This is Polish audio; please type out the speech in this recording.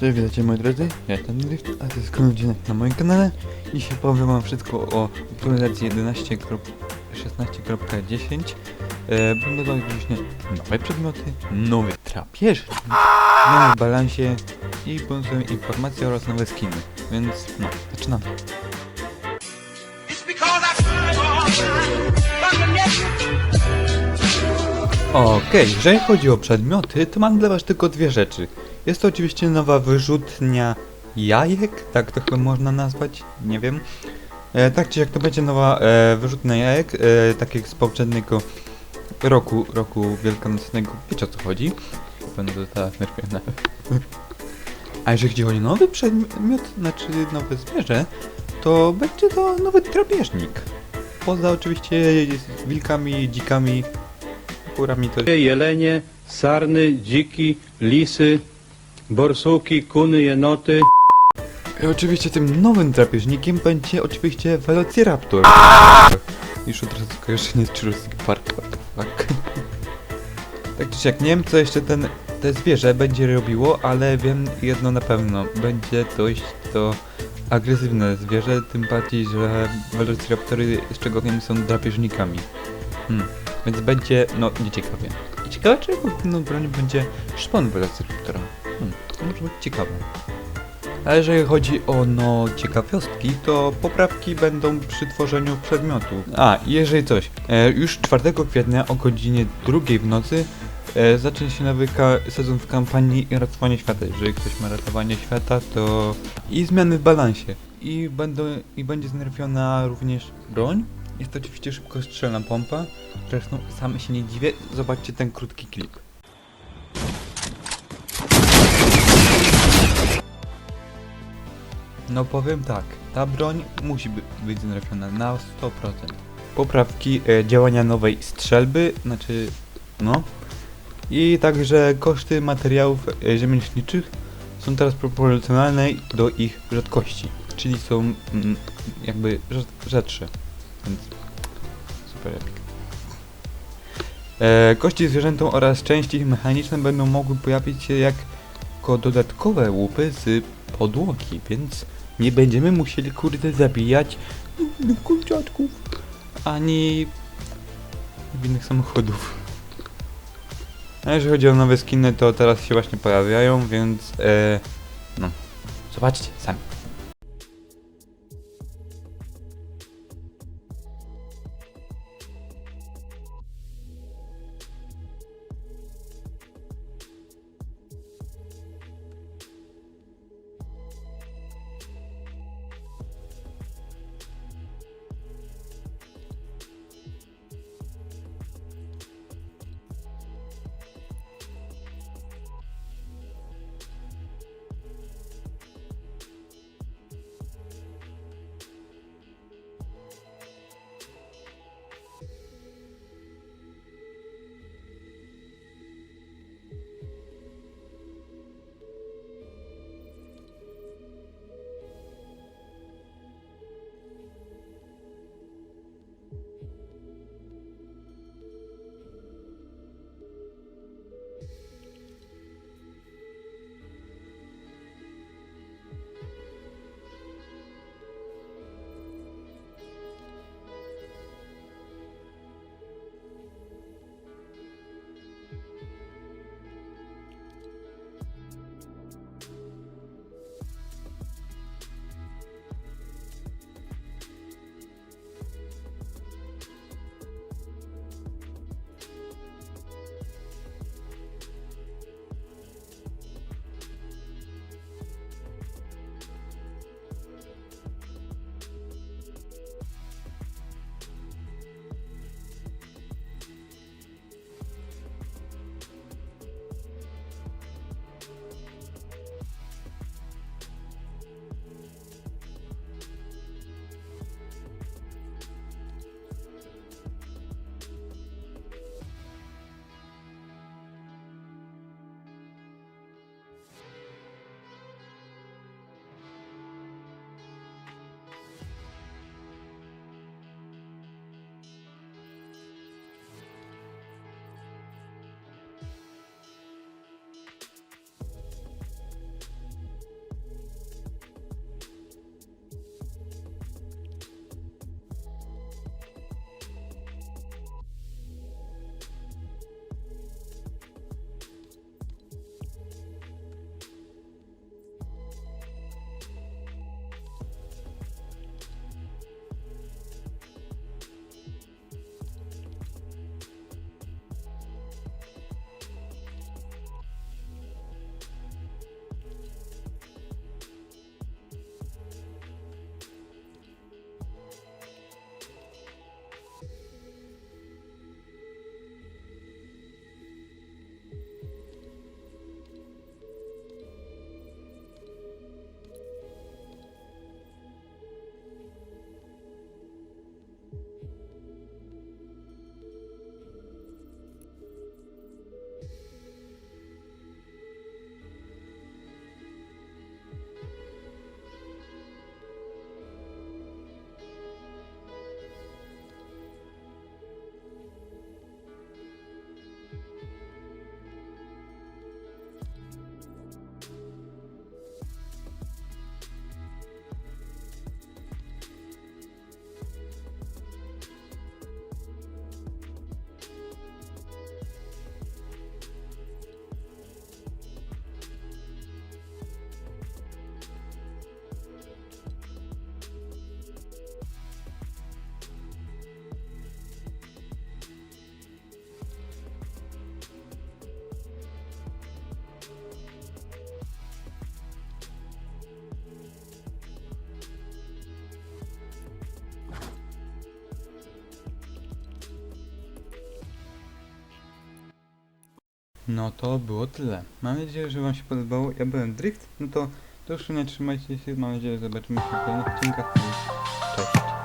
Cześć, witajcie moi drodzy, ja jestem Drift, a to jest kolejny na moim kanale. Dzisiaj powiem wam wszystko o aktualizacji 11.16.10 e, Będą oczywiście nowe przedmioty, nowy trapież, nowy balansie i bonusowe informacje oraz nowe skiny. Więc no, zaczynamy. Okej, jeżeli chodzi o przedmioty, to mam dla was tylko dwie rzeczy. Jest to oczywiście nowa wyrzutnia jajek, tak to chyba można nazwać, nie wiem. E, tak czy jak to będzie nowa e, wyrzutnia jajek, e, tak jak z poprzedniego roku, roku wielkanocnego, wiecie o co chodzi? Będę to teraz. A jeżeli chodzi o nowy przedmiot, znaczy nowe zwierzę, to będzie to nowy drapieżnik. Poza oczywiście wilkami, dzikami, kurami to jelenie, sarny, dziki, lisy, borsuki, kuny, jenoty. I oczywiście tym nowym drapieżnikiem będzie oczywiście Velociraptor. Już od razu skojarzenie z Jurassic Park, what the fuck. Tak czy siak, nie wiem co jeszcze ten, te zwierzę będzie robiło, ale wiem jedno na pewno. Będzie dość to agresywne zwierzę, tym bardziej, że Velociraptory, z czego wiem, są drapieżnikami. Hmm. Więc będzie, no, nieciekawie. Ciekawe, czy no, broń będzie szpon Velociraptora. Hmm. To może być ciekawe. A jeżeli chodzi o no ciekawostki, to poprawki będą przy tworzeniu przedmiotu. A, jeżeli coś, e, już 4 kwietnia o godzinie 2 w nocy e, zacznie się nowy sezon w kampanii ratowanie świata. Jeżeli ktoś ma ratowanie świata, to i zmiany w balansie. I, będą, i będzie znerfiona również broń. Jest to oczywiście szybko strzelna pompa. Zresztą sam się nie dziwię, zobaczcie ten krótki klip. No powiem tak, ta broń musi by, być znerfiona na 100%. Poprawki e, działania nowej strzelby, znaczy no. I także koszty materiałów e, rzemieślniczych są teraz proporcjonalne do ich rzadkości, czyli są mm, jakby rzad- rzadsze. Więc super epic. E, kości zwierzętom oraz części mechaniczne będą mogły pojawić się jako dodatkowe łupy z podłogi, więc nie będziemy musieli kurde zabijać kurczaczków ani innych samochodów. A jeżeli chodzi o nowe skiny, to teraz się właśnie pojawiają, więc e, no, zobaczcie sami. No to było tyle. Mam nadzieję, że wam się podobało. Ja byłem Drift, no to do usłyszenia, trzymajcie się, mam nadzieję, że zobaczymy się w kolejnych odcinkach. Cześć.